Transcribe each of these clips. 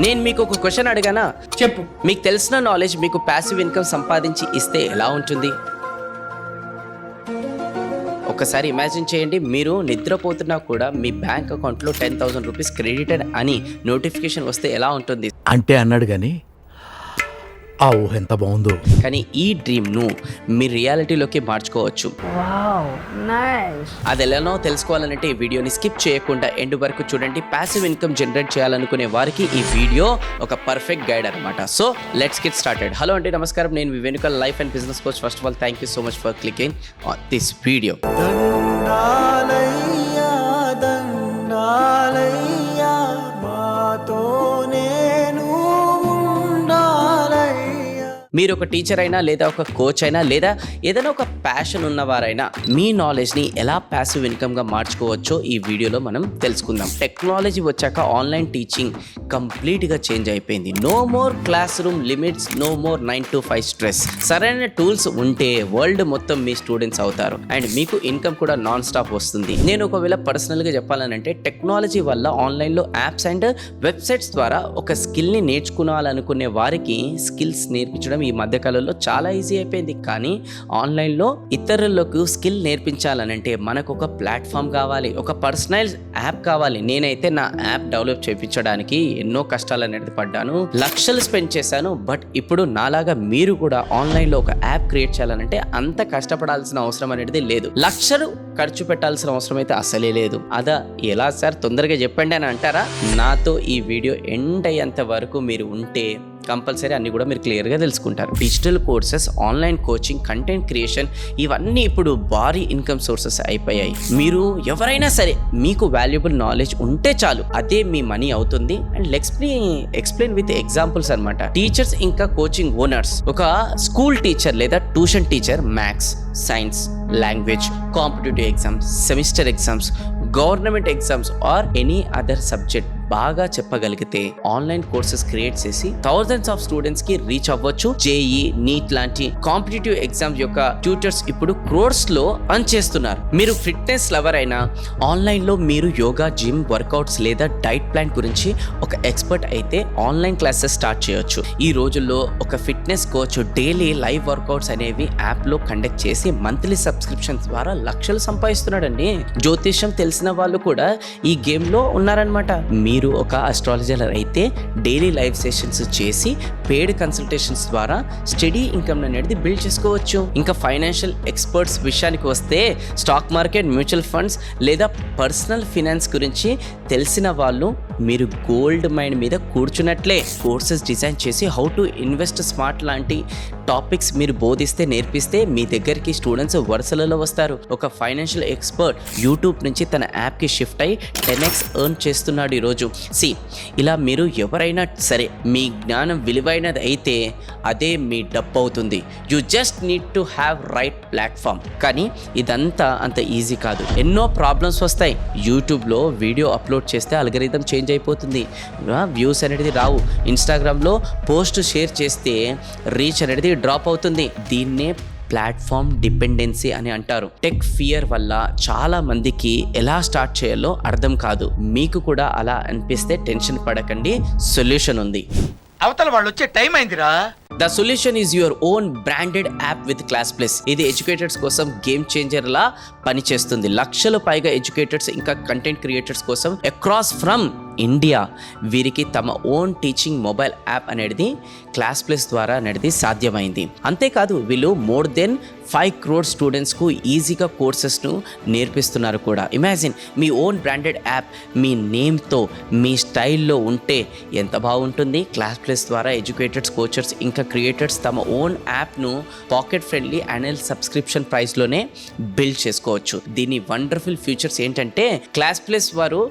నేను మీకు ఒక క్వశ్చన్ అడిగానా? చెప్పు. మీకు తెలిసిన నాలెడ్జ్ మీకు ప్యాసివ్ ఇన్కమ్ సంపాదించి ఇస్తే ఎలా ఉంటుంది? ఒకసారి ఇమాజిన్ చేయండి మీరు నిద్రపోతున్నా కూడా మీ బ్యాంక్ అకౌంట్లో టెన్ థౌసండ్ రూపీస్ క్రెడిటెడ్ అని నోటిఫికేషన్ వస్తే ఎలా ఉంటుంది? అంటే అన్నాడు కానీ ఆ ఊహ ఎంత బాగుందో. కానీ ఈ డ్రీమ్ను మీ రియాలిటీలోకి మార్చుకోవచ్చు. అది ఎలానో తెలుసుకోవాలంటే ఈ వీడియోని స్కిప్ చేయకుండా ఎండ్ వరకు చూడండి. ప్యాసివ్ ఇన్కమ్ జనరేట్ చేయాలనుకునే వారికి ఈ వీడియో ఒక పర్ఫెక్ట్ గైడ్ అనమాట so let's get started hello అండి నమస్కారం. నేను మీ వెనుకల్ life and business coach first of all thank you so much for clicking this video మీరు ఒక టీచర్ అయినా లేదా ఒక కోచ్ అయినా లేదా ఏదైనా ఒక ప్యాషన్ ఉన్నవారైనా మీ నాలెడ్జ్ని ఎలా ప్యాసివ్ ఇన్కమ్గా మార్చుకోవచ్చో ఈ వీడియోలో మనం తెలుసుకుందాం. టెక్నాలజీ వచ్చాక ఆన్లైన్ టీచింగ్ కంప్లీట్గా చేంజ్ అయిపోయింది. No more classroom limits no more nine to five stress సరైన టూల్స్ ఉంటే వరల్డ్ మొత్తం మీ స్టూడెంట్స్ అవుతారు. అండ్ మీకు ఇన్కమ్ కూడా నాన్ స్టాప్ వస్తుంది. నేను ఒకవేళ పర్సనల్గా చెప్పాలనంటే టెక్నాలజీ వల్ల ఆన్లైన్లో యాప్స్ అండ్ వెబ్సైట్స్ ద్వారా ఒక స్కిల్ని నేర్చుకోవాలనుకునే వారికి స్కిల్స్ నేర్పించడం ఈ మధ్యకాలంలో చాలా ఈజీ అయిపోయింది. కానీ ఆన్లైన్లో ఇతరులకు స్కిల్ నేర్పించాలనంటే మనకు ఒక ప్లాట్ఫామ్ కావాలి ఒక పర్సనల్ యాప్ కావాలి. నేనైతే నా యాప్ డెవలప్ చేయించడానికి ఎన్నో కష్టాలు అనేది పడ్డాను లక్షలు స్పెండ్ చేశాను. బట్ ఇప్పుడు నాలాగా మీరు కూడా ఆన్లైన్లో ఒక యాప్ క్రియేట్ చేయాలనంటే అంత కష్టపడాల్సిన అవసరం అనేది లేదు. లక్షలు ఖర్చు పెట్టాల్సిన అవసరం అయితే అసలే లేదు. అదా ఎలా సార్? తొందరగా చెప్పండి అని అంటారా? నాతో ఈ వీడియో ఎండ్ అయ్యేంత వరకు మీరు ఉంటే కంపల్సరీ అన్ని కూడా మీరు క్లియర్గా తెలుసుకుంటారు. Digital courses online coaching content creation ఇవన్నీ ఇప్పుడు భారీ ఇన్కమ్ సోర్సెస్ అయిపోయాయి. మీరు ఎవరైనా సరే మీకు వాల్యుబుల్ నాలెడ్జ్ ఉంటే చాలు అదే మీ మనీ అవుతుంది. అండ్ లెక్స్ ఎక్స్ప్లెయిన్ విత్ ఎగ్జాంపుల్స్ అనమాట టీచర్స్ ఇంకా కోచింగ్ ఓనర్స్ ఒక స్కూల్ టీచర్ లేదా tuition teacher maths science language competitive exams semester exams government exams or any other subject. బాగా చెప్పగలిగితే ఆన్లైన్ కోర్సెస్ క్రియేట్ చేసి థౌజండ్స్ ఆఫ్ స్టూడెంట్స్కి రీచ్ అవ్వచ్చు. జేఈ నీట్ లాంటి కాంపిటేటివ్ ఎగ్జామ్స్ యొక్క ట్యూటర్స్ ఇప్పుడు క్రోర్స్లో చేస్తున్నారు మీరు ఫిట్నెస్ లవర్ అయినా ఆన్లైన్లో మీరు యోగా జిమ్ వర్కౌట్స్ లేదా డైట్ ప్లాన్ గురించి ఒక ఎక్స్పర్ట్ అయితే ఆన్లైన్ క్లాసెస్ స్టార్ట్ చేయొచ్చు. ఈ రోజుల్లో ఒక fitness coach daily live workouts అనేవి యాప్లో కండక్ట్ చేసి మంత్లీ సబ్స్క్రిప్షన్ ద్వారా లక్షలు సంపాదిస్తున్నాడండి. జ్యోతిష్యం తెలిసిన వాళ్ళు కూడా ఈ గేమ్లో ఉన్నారనమాట మీరు మీరు ఒక అస్ట్రాలజర్ అయితే డైలీ లైవ్ సెషన్స్ చేసి పేడ్ కన్సల్టేషన్స్ ద్వారా స్టడీ ఇన్కమ్ అనేది బిల్డ్ చేసుకోవచ్చు. ఇంకా ఫైనాన్షియల్ ఎక్స్పర్ట్స్ విషయానికి వస్తే స్టాక్ మార్కెట్ మ్యూచువల్ ఫండ్స్ లేదా పర్సనల్ ఫినాన్స్ గురించి తెలిసిన వాళ్ళు మీరు గోల్డ్ మైండ్ మీద కూర్చున్నట్లే కోర్సెస్ డిజైన్ చేసి హౌ టు ఇన్వెస్ట్ స్మార్ట్ లాంటి టాపిక్స్ మీరు బోధిస్తే నేర్పిస్తే మీ దగ్గరికి స్టూడెంట్స్ వరుసలలో వస్తారు. ఒక ఫైనాన్షియల్ ఎక్స్పర్ట్ యూట్యూబ్ నుంచి తన యాప్కి షిఫ్ట్ అయ్యి టెన్ ఎక్స్ ఎర్న్ చేస్తున్నాడు ఈరోజు. సి ఇలా మీరు ఎవరైనా సరే మీ జ్ఞానం విలువైనది అయితే అదే మీ డబ్బు అవుతుంది you just need to have right platform. కానీ ఇదంతా అంత ఈజీ కాదు. ఎన్నో ప్రాబ్లమ్స్ వస్తాయి. యూట్యూబ్లో వీడియో అప్లోడ్ చేస్తే అల్గరిథం చేంజ్ అయిపోతుంది. వ్యూస్ అనేది రావు. ఇన్స్టాగ్రామ్లో పోస్ట్ షేర్ చేస్తే రీచ్ అనేది డ్రాప్ అవుతుంది. దీన్నే ప్లాట్ఫామ్ డిపెండెన్సీ అని అంటారు. టెక్ ఫియర్ వల్ల చాలా మందికి ఎలా స్టార్ట్ చేయాలో అర్థం కాదు. మీకు కూడా అలా అనిపిస్తే టెన్షన్ పడకండి. సొల్యూషన్ ఉంది. అవతల వాళ్ళు వచ్చే టైం అయిందిరా. The solution is your own branded app with Classplus. ఇది ఎడ్యుకేటర్స్ కోసం గేమ్ చేంజర్ లా పనిచేస్తుంది. లక్షల పైగా ఎడ్యుకేటర్స్ ఇంకా కంటెంట్ క్రియేటర్స్ కోసం అక్రాస్ ఫ్రమ్ ఇండియా వీరికి తమ ఓన్ టీచింగ్ మొబైల్ యాప్ అనేది క్లాస్ ప్లస్ ద్వారా అనేది సాధ్యమైంది. అంతేకాదు వీళ్ళు మోర్ దెన్ ఫైవ్ క్రోడ్ స్టూడెంట్స్కు ఈజీగా కోర్సెస్ను నేర్పిస్తున్నారు కూడా. ఇమాజిన్ మీ ఓన్ బ్రాండెడ్ యాప్ మీ నేమ్తో మీ స్టైల్లో ఉంటే ఎంత బాగుంటుంది? క్లాస్ ప్లస్ ద్వారా ఎడ్యుకేటర్స్ కోచర్స్ ఇంకా క్రియేటర్స్ తమ ఓన్ యాప్ను పాకెట్ ఫ్రెండ్లీ యాన్యువల్ సబ్స్క్రిప్షన్ ప్రైస్లోనే బిల్డ్ చేసుకోవచ్చు. దీని వండర్ఫుల్ ఫ్యూచర్స్ ఏంటంటే క్లాస్ ప్లస్ వారు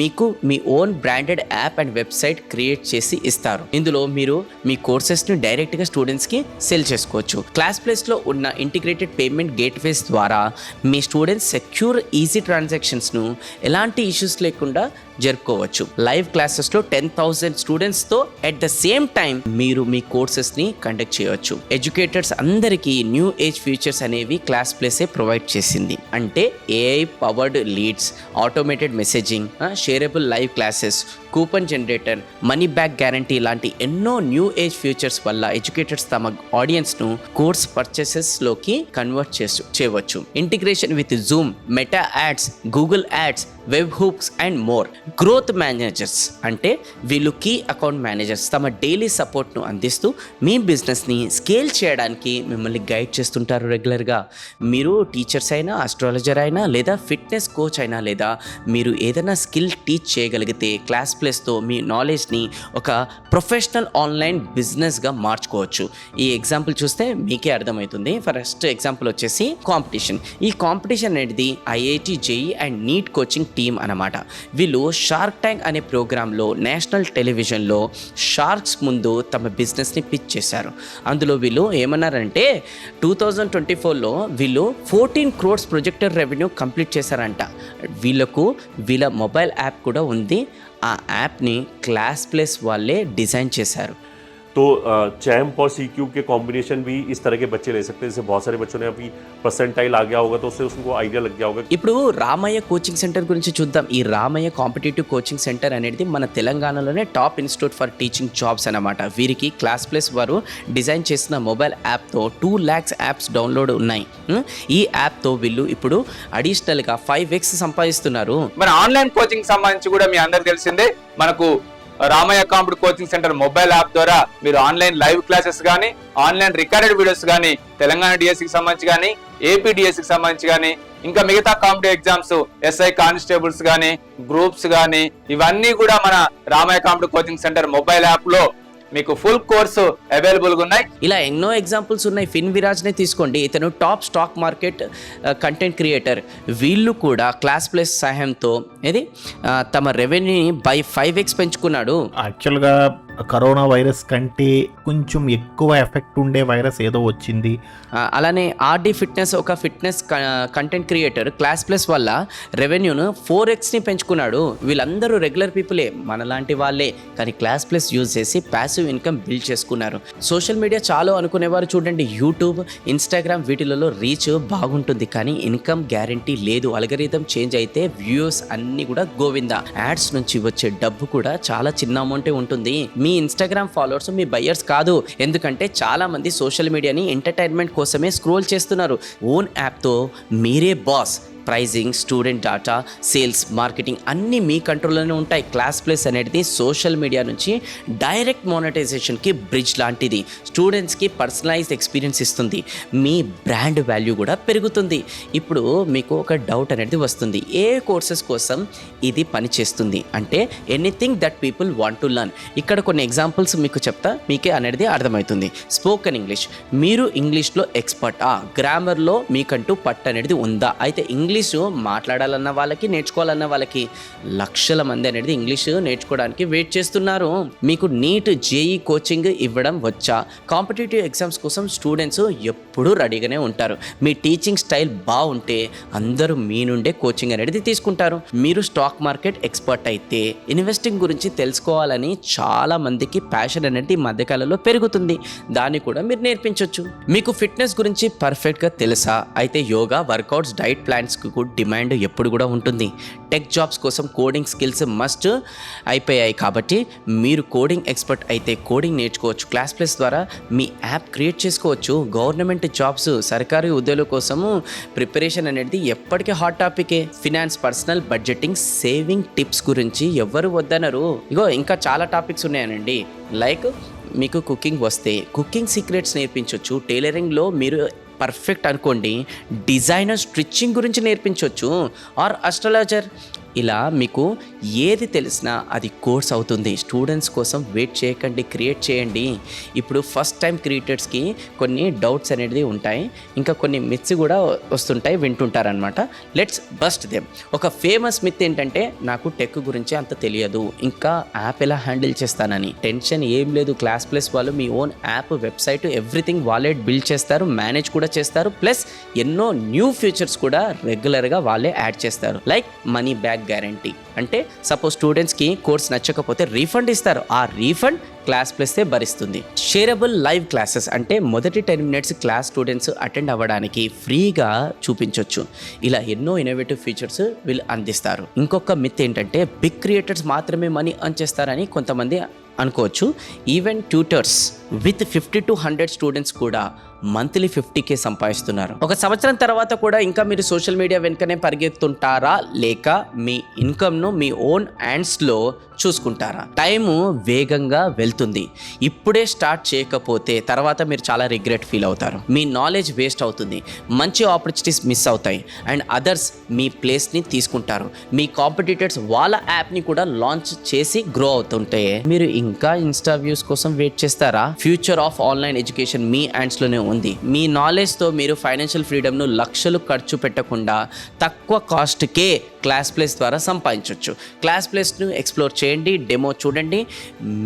మీకు మీ own branded app and website create చేసి ఇస్తారు. ఇందులో మీరు మీ కోర్సెస్ని డైరెక్ట్గా స్టూడెంట్స్కి సెల్ చేసుకోవచ్చు. క్లాస్ ప్లేస్లో ఉన్న ఇంటిగ్రేటెడ్ పేమెంట్ గేట్వేస్ ద్వారా మీ స్టూడెంట్స్ సెక్యూర్ ఈజీ ట్రాన్సాక్షన్స్ను ఎలాంటి ఇష్యూస్ లేకుండా జరుపుకోవచ్చు లైవ్ క్లాసెస్లో టెన్ థౌసండ్ స్టూడెంట్స్తో ఎట్ ద సేమ్ టైం మీరు మీ కోర్సెస్ని కండక్ట్ చేయవచ్చు ఎడ్యుకేటర్స్ అందరికీ న్యూ ఏజ్ ఫీచర్స్ అనేవి క్లాస్ ప్లేసే ప్రొవైడ్ చేసింది. అంటే AI powered leads automated messaging shareable live classes coupon generator money back guarantee లాంటి ఎన్నో న్యూ ఏజ్ ఫ్యూచర్స్ వల్ల ఎడ్యుకేటర్స్ తమ ఆడియన్స్ను కోర్స్ పర్చేసెస్లోకి కన్వర్ట్ చేసు చేయవచ్చు. Integration with Zoom Meta ads Google ads webhooks and more growth managers అంటే వీళ్ళు కీ అకౌంట్ మేనేజర్స్ తమ డైలీ సపోర్ట్ను అందిస్తూ మీ బిజినెస్ని స్కేల్ చేయడానికి మిమ్మల్ని గైడ్ చేస్తుంటారు రెగ్యులర్గా మీరు టీచర్స్ అయినా అస్ట్రాలజర్ అయినా లేదా ఫిట్నెస్ కోచ్ అయినా లేదా మీరు ఏదైనా స్కిల్ టీచ్ చేయగలిగితే క్లాస్ ప్లేస్తో మీ నాలెడ్జ్ని ఒక ప్రొఫెషనల్ ఆన్లైన్ బిజినెస్గా మార్చుకోవచ్చు. ఈ ఎగ్జాంపుల్ చూస్తే మీకే అర్థమవుతుంది. ఫస్ట్ ఎగ్జాంపుల్ వచ్చేసి కాంపిటీషన్ ఈ కాంపిటీషన్ అనేది IIT JEE and NEET coaching team అనమాట వీళ్ళు షార్క్ ట్యాంక్ అనే ప్రోగ్రాంలో నేషనల్ టెలివిజన్లో షార్క్స్ ముందు తమ బిజినెస్ని పిచ్ చేశారు. అందులో వీళ్ళు ఏమన్నారంటే టూ థౌజండ్ ట్వంటీ ఫోర్లో వీళ్ళు fourteen crores projected revenue complete చేశారంట. వీళ్ళకు వీళ్ళ మొబైల్ యాప్ కూడా ఉంది. ఆ యాప్ని క్లాస్ ప్లేస్ వాళ్ళే డిజైన్ చేశారు. तो चैम्प और सी क्यूब के कॉम्बिनेशन भी इस तरह के बच्चे ले सकते हैं जैसे बहुत सारे बच्चों ने अभी परसेंटाइल आ गया होगा तो उससे उसको आइडिया लग गया होगा ఇప్పుడు రామయ్య కోచింగ్ సెంటర్ గురించి చూద్దాం ఈ రామయ్య కాంపిటేటివ్ కోచింగ్ సెంటర్ అనేది మన తెలంగాణలోనే top institute for teaching jobs అన్నమాట వీరికి క్లాస్ ప్లస్ వారు డిజైన్ చేసిన మొబైల్ యాప్తో టూ ల్యాక్స్ యాప్స్ డౌన్లోడ్ ఉన్నాయి ఉం? ఈ యాప్తో వీళ్ళు ఇప్పుడు అడిషనల్గా ఫైవ్ ఎక్స్ సంపాదిస్తున్నారు మన ఆన్లైన్ కోచింగ్ సంబంధించి కూడా మీ అందరికి తెలిసిందే మనకు రామయ్య కాంపుడు కోచింగ్ సెంటర్ మొబైల్ యాప్ ద్వారా మీరు ఆన్లైన్ లైవ్ క్లాసెస్ కానీ ఆన్లైన్ రికార్డెడ్ వీడియోస్ కానీ తెలంగాణ డిఎస్సికి సంబంధించి కానీ ఏపీ డిఎస్సికి సంబంధించి కానీ ఇంకా మిగతా కాంపిటేటివ్ ఎగ్జామ్స్ ఎస్ఐ కానిస్టేబుల్స్ కానీ గ్రూప్స్ కానీ ఇవన్నీ కూడా మన Ramaiah competitive coaching centre mobile యాప్లో మీకు ఫుల్ కోర్సు అవైలబుల్గా ఉన్నాయి. ఇలా ఎన్నో ఎగ్జాంపుల్స్ ఉన్నాయి. ఫిన్ విరాజ్నే తీసుకోండి. ఇతను top stock market content creator వీళ్ళు కూడా క్లాస్ ప్లస్ సహాయంతో ఏది? ఆ, తమ రెవెన్యూని బై ఫైవ్ ఎక్స్ పెంచుకున్నాడు. యాక్చువల్గా కరోనా వైరస్ కంటే కొంచెం ఎక్కువ ఎఫెక్ట్ ఉండే వైరస్ ఏదో వచ్చింది. అలానే ఆర్డీ ఫిట్నెస్ ఒక fitness content creator Classplus వల్ల రెవెన్యూను ఫోర్ ఎక్స్ని పెంచుకున్నాడు. వీళ్ళందరూ రెగ్యులర్ పీపులే మనలాంటి వాళ్ళే. కానీ క్లాస్ ప్లస్ యూజ్ చేసి ప్యాసివ్ ఇన్కమ్ బిల్డ్ చేసుకున్నారు. సోషల్ మీడియా చాలు అనుకునేవారు చూడండి యూట్యూబ్ ఇన్స్టాగ్రామ్ వీటిలలో రీచ్ బాగుంటుంది. కానీ ఇన్కమ్ గ్యారంటీ లేదు. అలగరీతం చేంజ్ అయితే వ్యూస్ అన్నీ కూడా గోవిందా. యాడ్స్ నుంచి వచ్చే డబ్బు కూడా చాలా చిన్న అమౌంటే ఉంటుంది. మీ ఇన్స్టాగ్రామ్ ఫాలోవర్స్ మీ బయ్యర్స్ కాదు. ఎందుకంటే చాలా మంది సోషల్ మీడియాని ఎంటర్టైన్మెంట్ కోసమే స్క్రోల్ చేస్తున్నారు. ఓన్ యాప్తో మీరే boss pricing student data sales marketing అన్నీ మీ కంట్రోల్లోనే ఉంటాయి. క్లాస్ ప్లేస్ అనేది సోషల్ మీడియా నుంచి డైరెక్ట్ మోనటైజేషన్కి బ్రిడ్జ్ లాంటిది. స్టూడెంట్స్కి పర్సనలైజ్డ్ ఎక్స్పీరియన్స్ ఇస్తుంది. మీ బ్రాండ్ వాల్యూ కూడా పెరుగుతుంది. ఇప్పుడు మీకు ఒక డౌట్ అనేది వస్తుంది. ఏ కోర్సెస్ కోసం ఇది పనిచేస్తుంది అంటే anything that people want to learn. ఇక్కడ కొన్ని ఎగ్జాంపుల్స్ మీకు చెప్తా. మీకే అనేది అర్థమవుతుంది. Spoken English. మీరు ఇంగ్లీష్లో ఎక్స్పర్ట్. ఆ గ్రామర్లో మీకంటూ పట్టు అనేది ఉందా? అయితే ఇంగ్లీష్ మాట్లాడాలన్న వాళ్ళకి నేర్చుకోవాలన్న వాళ్ళకి లక్షల మంది అనేది ఇంగ్లీషు నేర్చుకోవడానికి వెయిట్ చేస్తున్నారు. మీకు నీట్ జేఈ కోచింగ్ ఇవ్వడం వచ్చా? కాంపిటేటివ్ ఎగ్జామ్స్ కోసం స్టూడెంట్స్ ఎప్పుడూ రెడీగానే ఉంటారు. మీ టీచింగ్ స్టైల్ బాగుంటే అందరూ మీ నుండే కోచింగ్ అనేది తీసుకుంటారు. మీరు స్టాక్ మార్కెట్ ఎక్స్పర్ట్ అయితే ఇన్వెస్టింగ్ గురించి తెలుసుకోవాలని చాలా మందికి ప్యాషన్ అనేది ఈ మధ్యకాలంలో పెరుగుతుంది. దాన్ని కూడా మీరు నేర్పించవచ్చు మీకు ఫిట్నెస్ గురించి పర్ఫెక్ట్గా తెలుసా? అయితే యోగా వర్కౌట్స్ డైట్ ప్లాన్స్ కూడా డిమాండ్ ఎప్పుడు కూడా ఉంటుంది. టెక్ జాబ్స్ కోసం కోడింగ్ స్కిల్స్ మస్ట్ అయిపోయాయి కాబట్టి మీరు కోడింగ్ ఎక్స్పర్ట్ అయితే కోడింగ్ నేర్చుకోవచ్చు. క్లాస్ ప్లస్ ద్వారా మీ యాప్ క్రియేట్ చేసుకోవచ్చు. గవర్నమెంట్ జాబ్స్ సర్కారీ ఉద్యోగుల కోసము ప్రిపరేషన్ అనేది ఎప్పటికీ hot టాపికే. Finance personal budgeting saving tips గురించి ఎవరు వద్దనరు. ఇగో ఇంకా చాలా టాపిక్స్ ఉన్నాయనండి. లైక్ మీకు కుకింగ్ వస్తే కుకింగ్ సీక్రెట్స్ నేర్పించవచ్చు టైలరింగ్లో మీరు పర్ఫెక్ట్ అనుకోండి డిజైనర్ స్టిచ్చింగ్ గురించి నేర్పించవచ్చు ఆర్ అస్ట్రాలజర్? ఇలా మీకు ఏది తెలిసినా అది కోర్స్ అవుతుంది. స్టూడెంట్స్ కోసం వెయిట్ చేయకండి క్రియేట్ చేయండి. ఇప్పుడు ఫస్ట్ టైం క్రియేటర్స్కి కొన్ని డౌట్స్ అనేది ఉంటాయి. ఇంకా కొన్ని మిత్స్ కూడా వస్తుంటాయి వింటుంటారనమాట లెట్స్ బస్ట్ దెమ్. ఒక ఫేమస్ మిత్ ఏంటంటే నాకు టెక్ గురించి అంత తెలియదు. ఇంకా యాప్ ఎలా హ్యాండిల్ చేస్తానని. టెన్షన్ ఏం లేదు. క్లాస్ ప్లస్ వాళ్ళు మీ own app website everything wallet build చేస్తారు. మేనేజ్ కూడా చేస్తారు. ప్లస్ ఎన్నో న్యూ ఫీచర్స్ కూడా రెగ్యులర్గా వాళ్ళే యాడ్ చేస్తారు. లైక్ మనీ బ్యాక్ గ్యారంటీ అంటే సపోజ్ స్టూడెంట్స్కి కోర్స్ నచ్చకపోతే రీఫండ్ ఇస్తారు. ఆ రీఫండ్ క్లాస్ ప్లస్తే భరిస్తుంది. షేరబుల్ లైవ్ క్లాసెస్ అంటే మొదటి ten minutes class students attend అవ్వడానికి ఫ్రీగా చూపించవచ్చు ఇలా ఎన్నో ఇన్నోవేటివ్ ఫీచర్స్ వీళ్ళు అందిస్తారు. ఇంకొక మిత్ ఏంటంటే బిగ్ క్రియేటర్స్ మాత్రమే మనీ అర్న్ చేస్తారని కొంతమంది అనుకోవచ్చు. Even tutors with fifty to hundred students కూడా మంత్లీ ఫిఫ్టీ కే సంపాదిస్తున్నారు. ఒక సంవత్సరం తర్వాత కూడా ఇంకా మీరు సోషల్ మీడియా వెనుకనే పరిగెత్తుంటారా? లేక మీ ఇన్కమ్ను మీ ఓన్ హ్యాండ్స్లో చూసుకుంటారా? టైము వేగంగా వెళ్తుంది. ఇప్పుడే స్టార్ట్ చేయకపోతే తర్వాత మీరు చాలా రిగ్రెట్ ఫీల్ అవుతారు. మీ నాలెడ్జ్ వేస్ట్ అవుతుంది. మంచి ఆపర్చునిటీస్ మిస్ అవుతాయి. అండ్ అదర్స్ మీ ప్లేస్ని తీసుకుంటారు. మీ కాంపిటీటర్స్ వాళ్ళ యాప్ని కూడా లాంచ్ చేసి గ్రో అవుతుంటే మీరు ఇంకా ఇన్స్టా వ్యూస్ కోసం వెయిట్ చేస్తారా? ఫ్యూచర్ ఆఫ్ ఆన్లైన్ ఎడ్యుకేషన్ మీ హ్యాండ్స్లోనే ఉంది. మీ నాలెడ్జ్తో మీరు ఫైనాన్షియల్ ఫ్రీడమ్ను లక్షలు ఖర్చు పెట్టకుండా తక్కువ కాస్ట్కే క్లాస్ ప్లేస్ ద్వారా సంపాదించవచ్చు క్లాస్ ప్లేస్ను ఎక్స్ప్లోర్ చేయండి డెమో చూడండి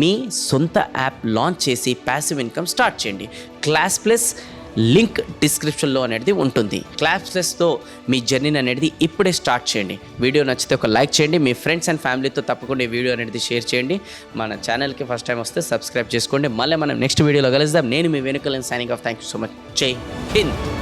మీ సొంత యాప్ లాంచ్ చేసి ప్యాసివ్ ఇన్కమ్ స్టార్ట్ చేయండి. క్లాస్ ప్లస్ లింక్ డిస్క్రిప్షన్లో అనేది ఉంటుంది. క్లాస్ మీ జర్నీ అనేది ఇప్పుడే స్టార్ట్ చేయండి. వీడియో నచ్చితే ఒక లైక్ చేయండి. మీ ఫ్రెండ్స్ అండ్ ఫ్యామిలీతో తప్పకుండా ఈ వీడియో అనేది షేర్ చేయండి. మన ఛానల్కి ఫస్ట్ టైం వస్తే సబ్స్క్రైబ్ చేసుకోండి. మళ్ళీ మనం నెక్స్ట్ వీడియోలో కలుద్దాం. నేను మీ వెనుకలను signing off thank you so much జై హింద్.